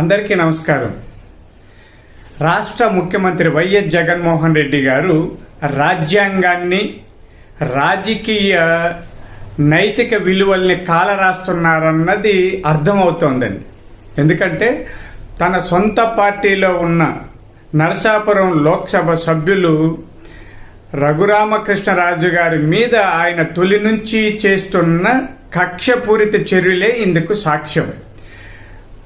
అందరికీ నమస్కారం. రాష్ట్ర ముఖ్యమంత్రి వైఎస్ జగన్మోహన్ రెడ్డి గారు రాజ్యాంగాన్ని రాజకీయ నైతిక విలువల్ని కాలరాస్తున్నారన్నది అర్థమవుతోందండి. ఎందుకంటే తన సొంత పార్టీలో ఉన్న నరసాపురం లోక్సభ సభ్యులు రఘురామకృష్ణరాజు గారి మీద ఆయన తొలి నుంచి చేస్తున్న కక్షపూరిత చర్యలే ఇందుకు సాక్ష్యం.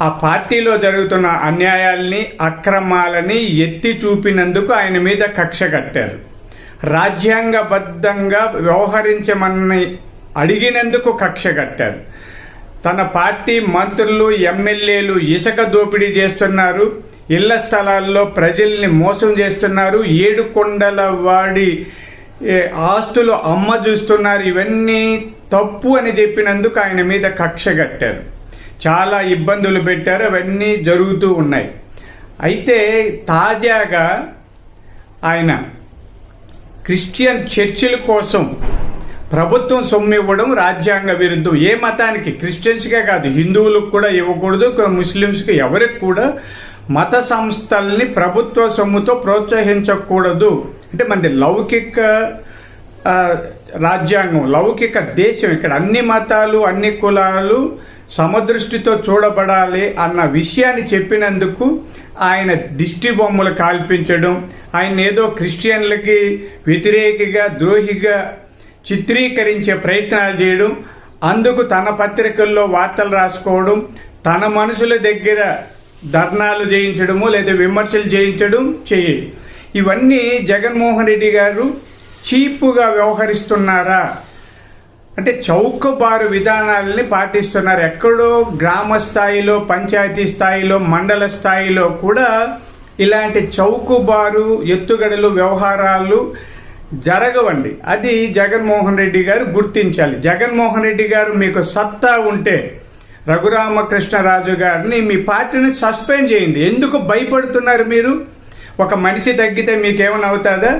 ఆ పార్టీలో జరుగుతున్న అన్యాయాల్ని అక్రమాలని ఎత్తి చూపినందుకు ఆయన మీద కక్ష కట్టారు. రాజ్యాంగబద్ధంగా వ్యవహరించమని అడిగినందుకు కక్ష కట్టారు. తన పార్టీ మంత్రులు ఎమ్మెల్యేలు ఇసుక దోపిడీ చేస్తున్నారు. ఇళ్ళ స్థలాల్లో ప్రజల్ని మోసం చేస్తున్నారు. ఏడు కొండల వాడి ఆస్తులు అమ్మ చూస్తున్నారు ఇవన్నీ తప్పు అని చెప్పినందుకు ఆయన మీద కక్ష కట్టారు. చాలా ఇబ్బందులు పెట్టారు అవన్నీ జరుగుతూ ఉన్నాయి. అయితే తాజాగా ఆయన క్రిస్టియన్ చర్చిల కోసం ప్రభుత్వం సొమ్ము ఇవ్వడం రాజ్యాంగ విరుద్ధం. ఏ మతానికి? క్రిస్టియన్స్కే కాదు హిందువులకు కూడా ఇవ్వకూడదు ముస్లిమ్స్కి ఎవరికి కూడా మత సంస్థల్ని ప్రభుత్వ సొమ్ముతో ప్రోత్సహించకూడదు. అంటే మనది లౌకిక రాజ్యాంగం లౌకిక దేశం. ఇక్కడ అన్ని మతాలు అన్ని కులాలు సమదృష్టితో చూడబడాలి అన్న విషయాన్ని చెప్పినందుకు ఆయన దిష్టి బొమ్మలు కాల్పించడం ఆయన ఏదో క్రిస్టియన్లకి వ్యతిరేకిగా ద్రోహిగా చిత్రీకరించే ప్రయత్నాలు చేయడం అందుకు తన పత్రికల్లో వార్తలు రాసుకోవడం తన మనుషుల దగ్గర ధర్నాలు చేయించడము లేదా విమర్శలు చేయించడం చేయదు ఇవన్నీ జగన్మోహన్ రెడ్డి గారు చీపుగా వ్యవహరిస్తున్నారా? అంటే చౌకబారు విధానాలని పాటిస్తున్నారు. ఎక్కడో గ్రామ స్థాయిలో పంచాయతీ స్థాయిలో మండల స్థాయిలో కూడా ఇలాంటి చౌకబారు ఎత్తుగడలు వ్యవహారాలు జరగవండి. అది జగన్మోహన్ రెడ్డి గారు గుర్తించాలి. జగన్మోహన్ రెడ్డి గారు మీకు సత్తా ఉంటే రఘురామకృష్ణరాజు గారిని మీ పార్టీని సస్పెండ్ చేయండి. ఎందుకు భయపడుతున్నారు మీరు? ఒక మనిషి తగ్గితే మీకేమైనా అవుతుందా?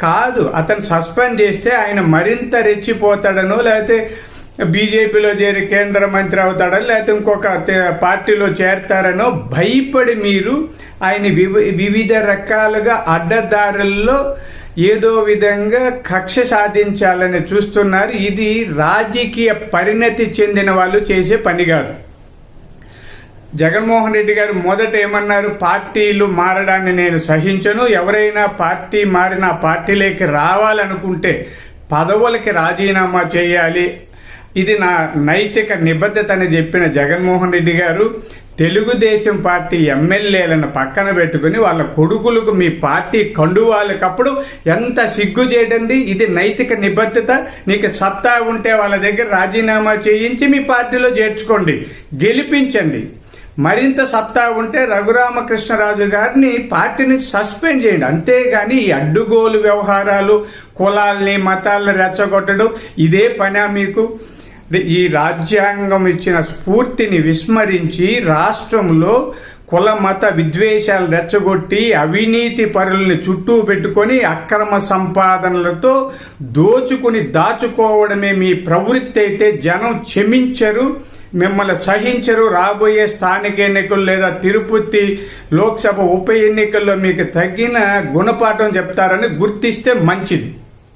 కాదు అతను సస్పెండ్ చేస్తే ఆయన మరింత రెచ్చిపోతాడనో లేకపోతే బీజేపీలో చేరి కేంద్ర మంత్రి అవుతాడని లేకపోతే ఇంకొక పార్టీలో చేరతారనో భయపడి మీరు ఆయన వివి- వివిధ రకాలుగా అడ్డదారుల్లో ఏదో విధంగా కక్ష సాధించాలని చూస్తున్నారు. ఇది రాజకీయ పరిణతి చెందిన వాళ్ళు చేసే పని కాదు. జగన్మోహన్ రెడ్డి గారు మొదట ఏమన్నారు? పార్టీలు మారడాన్ని నేను సహించను. ఎవరైనా పార్టీ మారిన పార్టీలోకి రావాలనుకుంటే పదవులకి రాజీనామా చేయాలి. ఇది నా నైతిక నిబద్ధత అని చెప్పిన జగన్మోహన్ రెడ్డి గారు తెలుగుదేశం పార్టీ ఎమ్మెల్యేలను పక్కన పెట్టుకుని వాళ్ళ కొడుకులకు మీ పార్టీ కండువాళ్ళకప్పుడు ఎంత సిగ్గు చేయడండి? ఇది నైతిక నిబద్ధత. నీకు సత్తా ఉంటే వాళ్ళ దగ్గర రాజీనామా చేయించి మీ పార్టీలో చేర్చుకోండి. గెలిపించండి. మరింత సత్తా ఉంటే రఘురామకృష్ణరాజు గారిని పార్టీని సస్పెండ్ చేయండి. అంతేగాని ఈ అడ్డుగోలు వ్యవహారాలు కులాల్ని మతాలని రెచ్చగొట్టడం ఇదే పనా మీకు? ఈ రాజ్యాంగం ఇచ్చిన స్ఫూర్తిని విస్మరించి రాష్ట్రంలో కుల మత విద్వేషాలు రెచ్చగొట్టి అవినీతి పరుల్ని చుట్టూ పెట్టుకొని అక్రమ సంపాదనలతో దోచుకుని దాచుకోవడమే మీ ప్రవృత్తి అయితే జనం క్షమించరు. మిమ్మల్ని సహించరు రాబోయే స్థానిక ఎన్నికలు లేదా తిరుపతి లోక్సభ ఉప ఎన్నికల్లో మీకు తగిన గుణపాఠం చెప్తారని గుర్తిస్తే మంచిది.